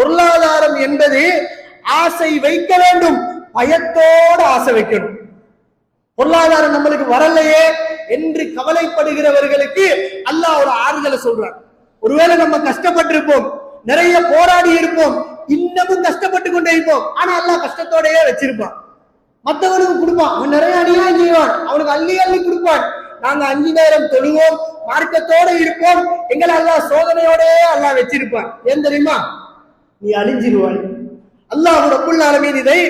பொருளாதாரம் என்பது ஆசை வைக்க வேண்டும். பயத்தோடு ஆசை வைக்கணும். பொருளாதாரம் நம்மளுக்கு வரலையே என்று கவலைப்படுகிறவர்களுக்கு அல்லாஹ் ஒரு ஆறுதலை சொல்றான். ஒருவேளை நம்ம கஷ்டப்பட்டிருப்போம் நிறைய போராடி இருப்போம் இன்னமும் கஷ்டப்பட்டு கொண்டே இருப்போம் ஆனா அல்லாஹ் கஷ்டத்தோடயே வச்சிருப்பான். மத்தவனுக்கு கொடுப்பான். அவன் நிறைய அநியாயம் செய்வான். அவனுக்கு அள்ளி அள்ளி கொடுப்பான். நாங்க அஞ்சு நேரம் தொழுவோம் மார்க்கத்தோட இருப்போம். எங்களை அல்லாஹ் சோதனையோடயே அல்லாஹ் வச்சிருப்பான். ஏன் தெரியுமா? நீ அழிஞ்சிருவாய். அல்லாஹ் ரப்புல் ஆலமீன் இதை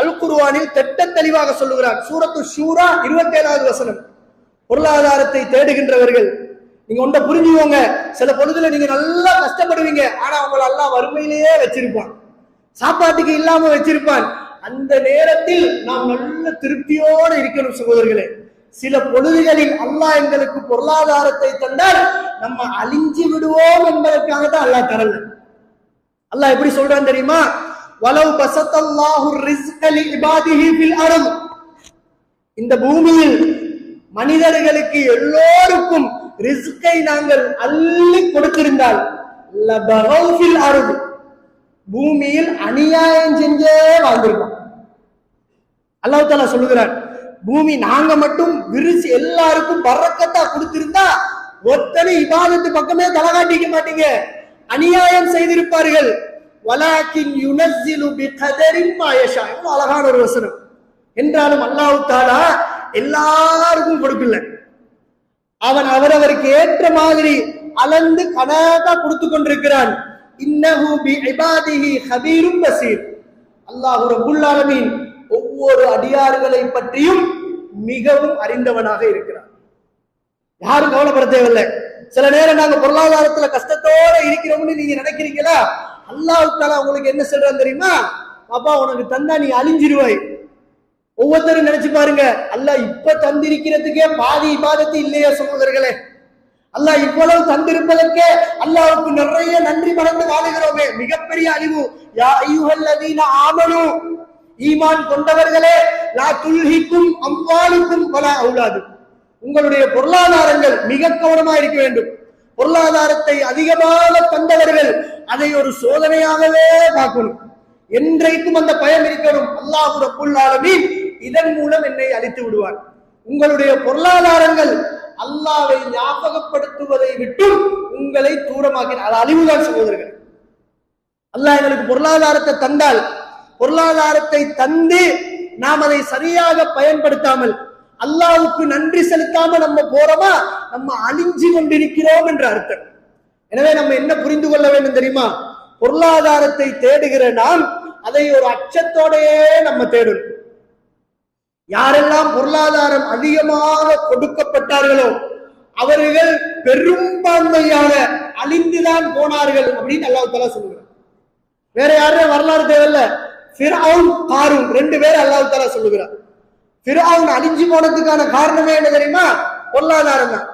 அல் குர்ஆனில் திட்ட தெளிவாக சொல்லுகிறார். சூரத்து ஷூரா இருபத்தேழாவது வசனம். பொருளாதாரத்தை தேடுகின்றவர்கள் நீங்க ஒன்றை புரிஞ்சுக்கோங்க. சில பொழுதுல நீங்க நல்லா கஷ்டப்படுவீங்க. ஆனா அவங்களை எல்லாம் வறுமையிலேயே வச்சிருப்பான். சாப்பாட்டுக்கு இல்லாம வச்சிருப்பான். அந்த நேரத்தில் நாம் நல்ல திருப்தியோடு இருக்கணும் சகோதரர்களே. சில பொழுதுகளில் அல்லாஹ் எங்களுக்கு பொருளாதாரத்தை தந்தால் நம்ம அழிஞ்சு விடுவோம் என்பதற்காக தான் அல்லாஹ் தரல. அல்லாஹ் எப்படி சொல்றான் தெரியுமா? வலவு பசத்தல்லாஹு ரிஸ்கலி இபாதிஹி ஃபில் அரம் இந்த பூமியில் மனிதர்களுக்கு எல்லோருக்கும் ரிஸ்கை நாங்கள் அள்ளி கொடுத்திருந்தால் லபகவ் ஃபில் பூமியில் அநியாயம் செஞ்சே வாழ்ந்திருக்கோம் அல்லாஹ் தாலா சொல்லுகிறார் பூமி நாங்க மட்டும் விரிச்சு எல்லாருக்கும் பறக்கத்தா கொடுத்திருந்தா ஒத்தனை இபாதத்து பக்கமே தலகாட்டிக்க மாட்டீங்க. அநியாயம் செய்திருப்பார்கள். வலாக்கின் யுனஸ்ஸிலு பிகதரின் மா எவ்வளவு அழகான ஒரு வசனம். என்றாலும் அல்லாஹ் தாலா எல்லாருக்கும் கொடுக்கல. அவன் அவரவருக்கு ஏற்ற மாதிரி அளந்து கணக்கா கொடுத்து கொண்டிருக்கிறான். இன்னஹு பி இபாதிஹி ஹபீரும் பசீர். அல்லாஹ் ரப்புல் ஆலமீன் ஒவ்வொரு அடியார்களை பற்றியும் மிகவும் அறிந்தவனாக இருக்கிறான். யாரும் கவலைப்பட தேவையில்லை. சில நேரம் நாங்க பொருளாதாரத்துல கஷ்டத்தோட இருக்கிறோம்னு நீங்க நினைக்கிறீங்களா? அல்லாவுக்கால உங்களுக்கு என்ன சொல்றான் தெரியுமா? பாப்பா உனக்கு தந்தா நீ அழிஞ்சிருவாய். ஒவ்வொருத்தரும் நினைச்சு பாருங்க அல்லாஹ் இப்ப தந்திருக்கிறதுக்கே பாதி பாதத்து இல்லையா சகோதரர்களே? அல்லாஹ் இவ்வளவு தந்திருப்பதற்கே அல்லாவுக்கு நிறைய நன்றி மறந்து வாழுகிறோமே. மிகப்பெரிய அழிவு. யா ஐயுஹல்லதீன ஆமனு. ஈமான் கொண்டவர்களே லா துல்ஹிக்கும் அம்பாளுக்கும் பல அவுலாது உங்களுடைய பொருளாதாரங்கள் மிக கவனமா இருக்க வேண்டும். பொருளாதாரத்தை அதிகமாக தந்தவர்கள் அதை ஒரு சோதனையாகவே பார்க்கணும். என்றைக்கும் அந்த பயம் இருக்கணும். அல்லாஹ் ரப்புல் ஆலமீன் இதன் மூலம் என்னை அழித்து விடுவார். உங்களுடைய பொருளாதாரங்கள் அல்லாவை ஞாபகப்படுத்துவதை விட்டும் உங்களை தூரமாக்கின அது அழிவுதான் சகோதரர்கள். அல்லாஹ் எங்களுக்கு பொருளாதாரத்தை தந்தால் பொருளாதாரத்தை தந்து நாம் அதை சரியாக பயன்படுத்தாமல் அல்லாவுக்கு நன்றி செலுத்தாம நம்ம போறோமா? நம்ம அழிஞ்சு கொண்டிருக்கிறோம் என்ற அர்த்தம். எனவே நம்ம என்ன புரிந்து கொள்ள வேண்டும் தெரியுமா? பொருளாதாரத்தை தேடுகிற நாம் அதை ஒரு அச்சத்தோடையே நம்ம தேடணும். யாரெல்லாம் பொருளாதாரம் அதிகமாக கொடுக்கப்பட்டார்களோ அவர்கள் பெரும்பான்மையாக அழிந்துதான் போனார்கள் அப்படின்னு அல்லாஹ் சொல்லுகிறார் வேற யாரும் வரலாறு தேவையில்ல? ஃபிரவுன் ரெண்டு பேர் அல்லாஹ் சொல்லுகிறார் ஃபிரவுன் அழிஞ்சு போனதுக்கான காரணமே என்ன தெரியுமா? பொருளாதாரம் தான்.